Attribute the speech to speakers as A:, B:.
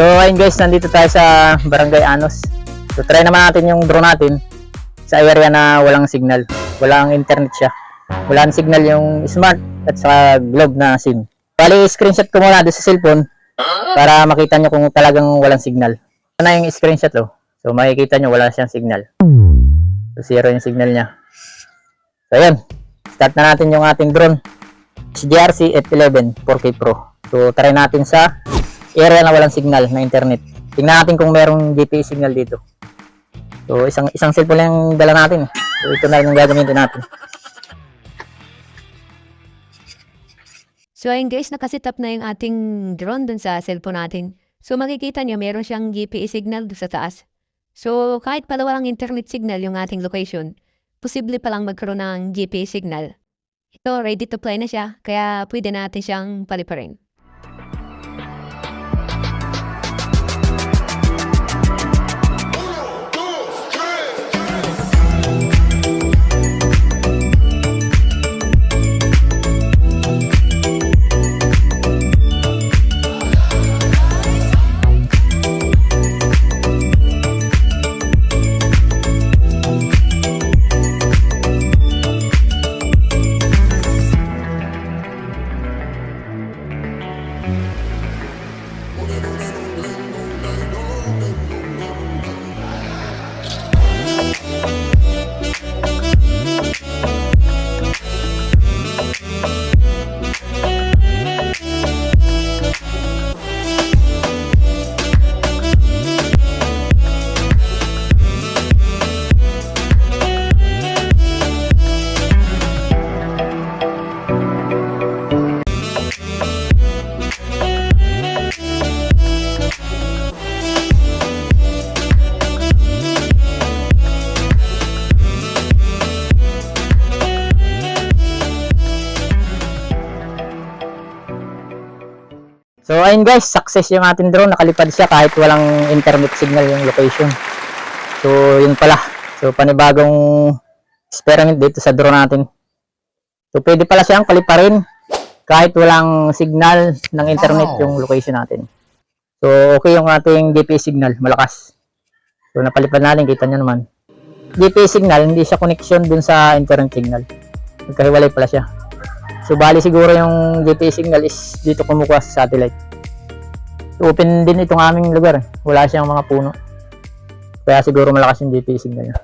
A: So ayun guys, nandito tayo sa Barangay Anos. So try naman natin yung drone natin sa area na walang signal. Walang internet siya. Walang signal yung smart at sa globe na SIM. Bali, screenshot ko muna doon sa cellphone para makita nyo kung talagang walang signal. Ito na yung screenshot oh. So makikita nyo wala siyang signal. So zero yung signal niya. So ayun, start na natin yung ating drone. CDRC F11 4K Pro. So try natin sa area na walang signal na internet. Tingnan natin kung merong GPS signal dito. So isang isang cellphone lang dala natin. So ito na rin yung gagamitin natin.
B: So ayun guys, nakaset up na yung ating drone dun sa cellphone natin. So makikita nyo, meron siyang GPS signal dun sa taas. So kahit pala walang internet signal yung ating location, posible palang magkaroon ng GPS signal. Ito, ready to play na siya, kaya pwede natin siyang paliparin. Thank you.
A: So ayun guys, success yung ating drone. Nakalipad siya kahit walang internet signal yung location. So yun pala. So panibagong experiment dito sa drone natin. So pwede pala siyang kaliparin kahit walang signal ng internet yung location natin. So okay yung ating GPS signal, malakas. So napalipad natin, kita nyo naman. GPS signal, hindi siya connection dun sa internet signal. Nagkahiwalay pala siya. So bali siguro yung GPS signal is dito kumukuha sa satellite. So, open din itong aming lugar. Wala siyang mga puno. Kaya siguro malakas yung GPS signal niya.